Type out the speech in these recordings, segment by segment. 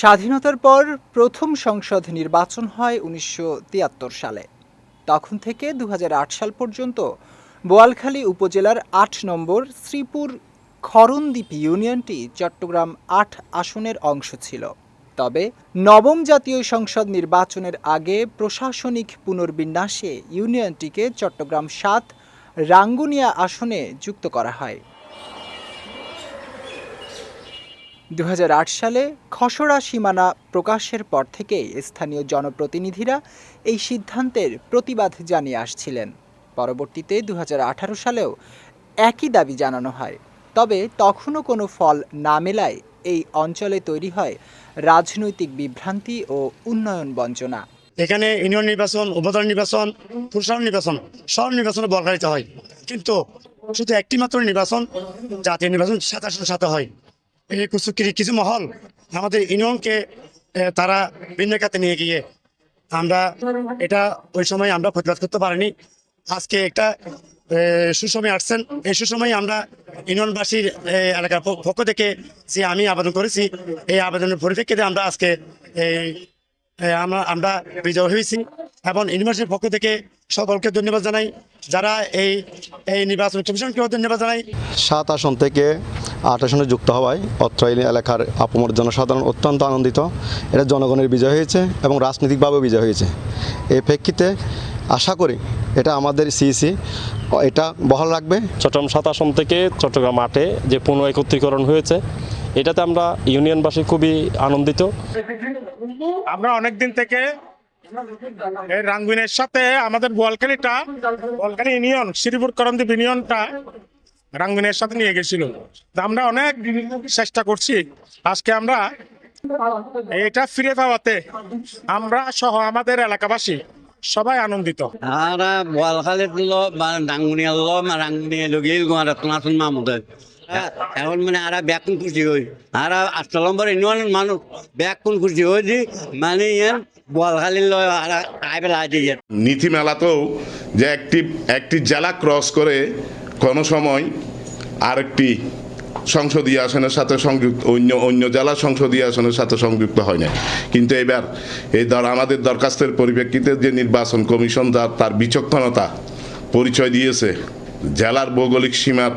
স্বাধীনতার পর প্রথম সংসদ নির্বাচন হয় উনিশশো তিয়াত্তর সালে। তখন থেকে দু হাজার আট সাল পর্যন্ত বোয়ালখালী উপজেলার আট নম্বর শ্রীপুর খরণদ্বীপ ইউনিয়নটি চট্টগ্রাম আট আসনের অংশ ছিল। তবে নবম জাতীয় সংসদ নির্বাচনের আগে প্রশাসনিক পুনর্বিন্যাসে ইউনিয়নটিকে চট্টগ্রাম সাত রাঙ্গুনিয়া আসনে যুক্ত করা হয়। দু হাজার আট সালে খসড়া সীমানা প্রকাশের পর থেকে স্থানীয় জনপ্রতিনিধিরা এই সিদ্ধান্তের প্রতিবাদ জানিয়ে আসছিলেন। পরবর্তীতে দু হাজার আঠারো সালেও একই দাবি জানানো হয়। তবে তখনও কোনো ফল না মেলায় এই অঞ্চলে তৈরি হয় রাজনৈতিক বিভ্রান্তি ও উন্নয়ন বঞ্চনা। এখানে ইউনিয়ন নির্বাচন, উপজেলা নির্বাচন প্রশাসন নির্বাচন সব নির্বাচনে বর্গায়িত হয়। কিন্তু শুধু একটি মাত্র নির্বাচন, জাতীয় নির্বাচন সাতাশের সাথে হয়। এই কিছু মহল আমাদের ইউনিয়নকে তারা ভিন্ন খাতে নিয়ে গিয়ে আমরা এটা ওই সময় আমরা প্রতিবাদ করতে পারিনি। আজকে একটা সুসময় আসছেন। এই সুসময় আমরা ইউনিয়নবাসীর এলাকার পক্ষ থেকে যে আমি আবেদন করেছি, এই আবেদনের পরিপ্রেক্ষিতে আমরা আজকে আমরা আমরা বিজয় হয়েছি। এবং ইউনিভার্সিটির পক্ষ থেকে সকলকে ধন্যবাদ জানাই। যারা এই এই নির্বাচন কমিশনকেও ধন্যবাদ জানাই। সাত আসন থেকে আট আসনে যুক্ত হওয়ায় অত্র এলাকার আপমর জনসাধারণ অত্যন্ত আনন্দিত। এটা জনগণের বিজয় হয়েছে এবং রাজনৈতিকভাবেও বিজয় হয়েছে। এই প্রেক্ষিতে আশা করি এটা আমাদের সিইসি এটা বহাল রাখবে। চট্টগ্রাম সাত আসন থেকে চট্টগ্রাম আটে যে পুনঃ একত্রীকরণ হয়েছে এটাতে আমরা ইউনিয়নবাসী খুবই আনন্দিত। আমরা অনেক দিন থেকে এই রাঙ্গুনের সাথে আমাদের ইউনিয়ন, শ্রীপুর করন্দীপ ইউনিয়নটা রাঙ্গুনের সাথে নিয়ে গেছিল। আমরা অনেক চেষ্টা করছি। আজকে আমরা এটা ফিরে পাওয়াতে আমরা সহ আমাদের এলাকাবাসী সবাই আনন্দিত। lo ba ডাঙ্গুনিয়া রাঙ্গুনিয়া লগিল গো আর মামুদের এখন মানে আরা ব্যাকুন খুশি হই আরা আট নম্বর মানুষ ব্যাকুন খুশি হই দি মানে ইয়ান boalখালির লো আরা আইবে লাইতে ইয়ান নীতিমেলাতেও যে একটি একটি জেলা ক্রস করে কোনো সময় আরেকটি সংসদীয় আসনের সাথে সংযুক্ত, অন্য অন্য জেলা সংসদীয় আসনের সাথে সংযুক্ত হয় না কিন্তু এবার এই দর, আমাদের দরখাস্তের পরিপ্রেক্ষিতে যে নির্বাচন কমিশন তার তার বিচক্ষণতা পরিচয় দিয়েছে জেলার ভৌগোলিক সীমার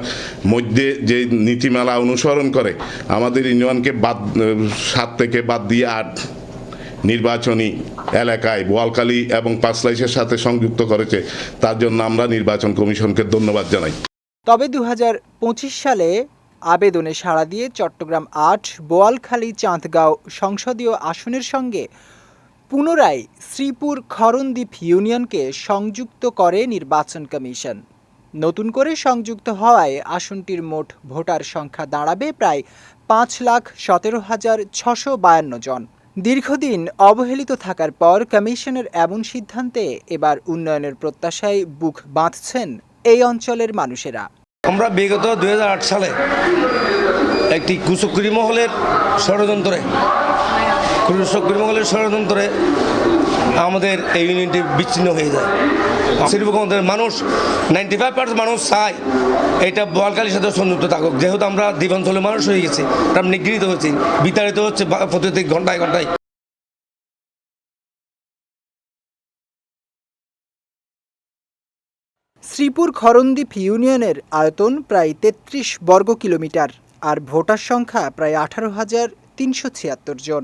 মধ্যে যে নীতিমালা অনুসরণ করে, আমাদের ইউনিয়নকে বাদ, সাত থেকে বাদ দিয়ে আট নির্বাচনী এলাকায় বোয়ালখালী এবং পাঁচলাইশের সাথে সংযুক্ত করেছে, তার জন্য আমরা নির্বাচন কমিশনকে ধন্যবাদ জানাই। তবে দু হাজার পঁচিশ সালে আবেদনে সাড়া দিয়ে চট্টগ্রাম আট, বোয়ালখালী, চাঁদগাঁও সংসদীয় আসনের সঙ্গে পুনরায় শ্রীপুর খরণদ্বীপ ইউনিয়নকে সংযুক্ত করে নির্বাচন কমিশন। নতুন করে সংযুক্ত হওয়ায় আসনটির মোট ভোটার সংখ্যা দাঁড়াবে প্রায় পাঁচ লাখ সতেরো হাজার ছশো বায়ান্ন জন। দীর্ঘদিন অবহেলিত থাকার পর কমিশনের এমন সিদ্ধান্তে এবার উন্নয়নের প্রত্যাশায় বুক বাঁধছেন এই অঞ্চলের মানুষেরা। আমরা বিগত দু হাজার আট সালে একটি কুচক্রি মহলের ষড়যন্ত্রে কুচক্রি মহলের ষড়যন্ত্রে আমাদের এই ইউনিয়নটি বিচ্ছিন্ন হয়ে যায়। শ্রীভূখণ্ডের মানুষ নাইনটি ফাইভ পার্সেন্ট মানুষ চায় এটা বোয়ালকালীর সাথে সংযুক্ত থাকুক। যেহেতু আমরা দ্বীপাঞ্চলের মানুষ হয়ে গেছি আমরা নিগৃহীত হয়েছি বিতাড়িত হচ্ছে প্রতিটি ঘন্টায় ঘন্টায়। শ্রীপুর খরণদ্বীপ ইউনিয়নের আয়তন প্রায় তেত্রিশ বর্গ কিলোমিটার আর ভোটার সংখ্যা প্রায় আঠারো হাজার তিনশো ছিয়াত্তর জন।